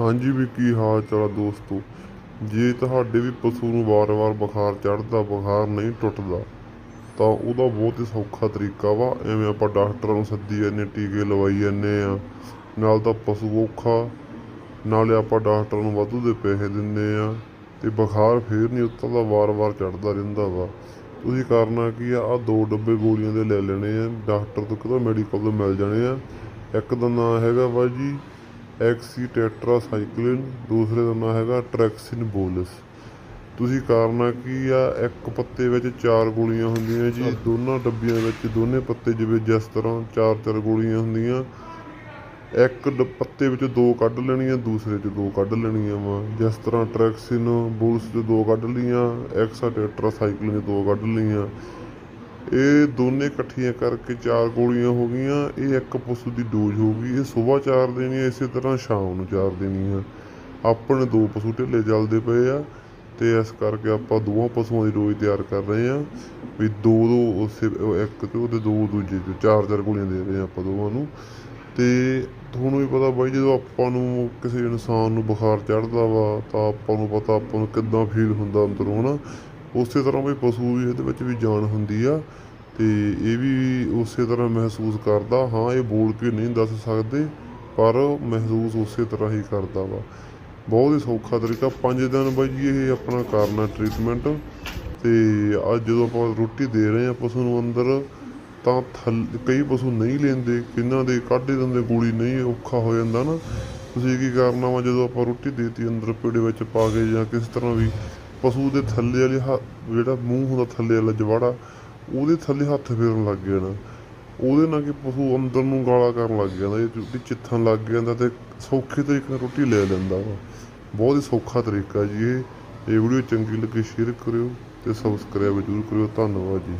ਹਾਂਜੀ ਵੀ ਕੀ ਹਾਲ ਚਾਲ ਆ ਦੋਸਤੋ? ਜੇ ਤੁਹਾਡੇ ਵੀ ਪਸ਼ੂ ਨੂੰ ਵਾਰ-ਵਾਰ ਬੁਖਾਰ ਚੜ੍ਹਦਾ, ਬੁਖਾਰ ਨਹੀਂ ਟੁੱਟਦਾ, ਤਾਂ ਉਹਦਾ ਬਹੁਤ ਹੀ ਸੌਖਾ ਤਰੀਕਾ ਵਾ। ਐਵੇਂ ਆਪਾਂ ਡਾਕਟਰਾਂ ਨੂੰ ਸੱਦੀ ਜਾਂਦੇ ਟੀਕੇ ਲਵਾਈ ਜਾਂਦੇ ਆ। ਨਾਲ ਤਾਂ ਪਸ਼ੂ ਔਖਾ, ਨਾਲੇ ਆਪਾਂ ਡਾਕਟਰ ਨੂੰ ਵਾਧੂ ਦੇ ਪੈਸੇ ਦਿੰਦੇ ਆ ਤੇ ਬੁਖਾਰ ਫੇਰ ਨਹੀਂ ਉਤਰਦਾ, ਵਾਰ-ਵਾਰ ਚੜ੍ਹਦਾ ਰਹਿੰਦਾ ਵਾ। ਤੁਸੀਂ ਕਰਨਾ ਕੀ ਆ? ਆ ਦੋ ਡੱਬੇ ਗੋਲੀਆਂ ਦੇ ਲੈ ਲੈਣੇ ਆ। ਡਾਕਟਰ ਤੋਂ ਕਿਤੋਂ ਮੈਡੀਕਲ ਤੋਂ ਮਿਲ ਜਾਣੇ ਆ। ਇੱਕ ਦਾ ਨਾਂ ਹੈਗਾ ਵਾ ਜੀ ਐਕਸੀ ਟੈਟਰਾਸਾਈਕਲਿਨ ਦੂਸਰੇ ਦਾ ਨਾਂ ਹੈਗਾ ਟ੍ਰੈਕਸਿਨ ਬੋਲਸ ਤੁਸੀਂ ਕਰਨਾ ਕੀ ਆ? ਇੱਕ ਪੱਤੇ ਵਿੱਚ ਚਾਰ ਗੋਲੀਆਂ ਹੁੰਦੀਆਂ ਜੀ ਦੋਨਾਂ ਡੱਬੀਆਂ ਵਿੱਚ ਦੋਨੇ ਪੱਤੇ ਜਿਵੇਂ ਜਿਸ ਤਰ੍ਹਾਂ ਚਾਰ ਚਾਰ ਗੋਲੀਆਂ ਹੁੰਦੀਆਂ ਇੱਕ ਪੱਤੇ ਵਿੱਚ ਦੋ ਕੱਢ ਲੈਣੀਆਂ ਦੂਸਰੇ 'ਚ ਦੋ ਕੱਢ ਲੈਣੀਆਂ ਵਾ। ਜਿਸ ਤਰ੍ਹਾਂ ਟ੍ਰੈਕਸਿਨ ਬੋਲਸ 'ਚ ਦੋ ਕੱਢ ਲਈਆਂ ਐਕਸਾ ਟੈਟਰਾਸਾਈਕਲਿਨ 'ਚ ਦੋ ਕੱਢ ਲਈਆਂ। ਇਹ ਦੋਨੇ ਇਕੱਠੀਆਂ ਕਰਕੇ ਚਾਰ ਗੋਲੀਆਂ ਹੋ ਗਈਆਂ, ਇਹ ਇੱਕ ਪਸ਼ੂ ਦੀ ਡੋਜ਼ ਹੋ ਗਈ। ਇਹ ਸਵੇਰ ਚਾਰ ਦੇਣੀ ਹੈ ਇਸੇ ਤਰ੍ਹਾਂ ਸ਼ਾਮ ਨੂੰ ਚਾਰ ਦੇਣੀ ਆ ਆਪਣੇ ਦੋ ਪਸ਼ੂ ਢਿੱਲੇ ਚੱਲਦੇ ਪਏ ਆ ਤੇ ਇਸ ਕਰਕੇ ਆਪਾਂ ਦੋਵਾਂ ਪਸ਼ੂਆਂ ਦੀ ਡੋਜ਼ ਤਿਆਰ ਕਰ ਰਹੇ ਆ ਵੀ ਦੋ ਦੋ ਉਸੇ, ਇੱਕ ਤੇ ਉਹਦੇ ਦੋ ਦੂਜੇ ਤੇ ਚਾਰ ਚਾਰ ਗੋਲੀਆਂ ਦੇ ਰਹੇ ਆ ਆਪਾਂ ਦੋਵਾਂ ਨੂੰ। ਤੇ ਤੁਹਾਨੂੰ ਵੀ ਪਤਾ ਬਾਈ, ਜਦੋਂ ਆਪਾਂ ਨੂੰ ਕਿਸੇ ਇਨਸਾਨ ਨੂੰ ਬੁਖਾਰ ਚੜਦਾ ਵਾ ਤਾਂ ਆਪਾਂ ਨੂੰ ਪਤਾ ਆਪਾਂ ਨੂੰ ਕਿੱਦਾਂ ਫੀਲ ਹੁੰਦਾ ਅੰਦਰੋਂ, ਹਨਾ? ਉਸੇ ਤਰ੍ਹਾਂ ਵੀ ਪਸ਼ੂ ਵੀ ਇਹਦੇ ਵਿੱਚ ਵੀ ਜਾਨ ਹੁੰਦੀ ਆ ਤੇ ਇਹ ਵੀ ਉਸੇ ਤਰ੍ਹਾਂ ਮਹਿਸੂਸ ਕਰਦਾ। ਹਾਂ, ਇਹ ਬੋਲ ਕੇ ਨਹੀਂ ਦੱਸ ਸਕਦੇ, ਪਰ ਮਹਿਸੂਸ ਉਸੇ ਤਰ੍ਹਾਂ ਹੀ ਕਰਦਾ ਵਾ। ਬਹੁਤ ਹੀ ਸੌਖਾ ਤਰੀਕਾ। 5 ਦਿਨ ਬਾਈ ਜੀ, ਇਹ ਆਪਣਾ ਕਰਨਾ ਟ੍ਰੀਟਮੈਂਟ ਤੇ ਅੱਜ ਜਦੋਂ ਆਪਾਂ ਰੋਟੀ ਦੇ ਰਹੇ ਆ ਪਸ਼ੂ ਨੂੰ ਅੰਦਰ, ਤਾਂ ਥੱਲ, ਕਈ ਪਸ਼ੂ ਨਹੀਂ ਲੈਂਦੇ, ਕਿੰਨਾਂ ਦੇ ਕਾਢੇ ਦਿੰਦੇ, ਗੋਲੀ ਨਹੀਂ, ਔਖਾ ਹੋ ਜਾਂਦਾ ਨਾ। ਤੁਸੀਂ ਕੀ ਕਰਨਾ ਵਾ, ਜਦੋਂ ਆਪਾਂ ਰੋਟੀ ਦੇਤੀ, ਅੰਦਰ ਪੇੜੇ ਵਿੱਚ ਪਾ ਕੇ ਜਾਂ ਕਿਸ ਤਰ੍ਹਾਂ ਵੀ ਪਸ਼ੂ ਦੇ ਥੱਲੇ ਵਾਲੇ ਹ- ਜਿਹੜਾ ਮੂੰਹ ਹੁੰਦਾ ਥੱਲੇ ਵਾਲਾ ਜਵਾੜਾ, ਉਹਦੇ ਥੱਲੇ ਹੱਥ ਫੇਰਨ ਲੱਗ ਜਾਣਾ ਉਹਦੇ ਨਾਲ ਕਿ ਪਸ਼ੂ ਅੰਦਰ ਨੂੰ ਗਾਲਾ ਕਰਨ ਲੱਗ ਜਾਂਦਾ ਇਹ ਚਿੱਥਣ ਲੱਗ ਜਾਂਦਾ ਤੇ ਸੌਖੇ ਤਰੀਕੇ ਨਾਲ ਰੋਟੀ ਲੈ ਲੈਂਦਾ ਵਾ। ਬਹੁਤ ਹੀ ਸੌਖਾ ਤਰੀਕਾ ਜੀ ਇਹ। ਇਹ ਵੀਡੀਓ ਚੰਗੀ ਲੱਗੀ, ਸ਼ੇਅਰ ਕਰਿਓ ਤੇ ਸਬਸਕ੍ਰਾਈਬ ਜ਼ਰੂਰ ਕਰਿਓ। ਧੰਨਵਾਦ ਜੀ।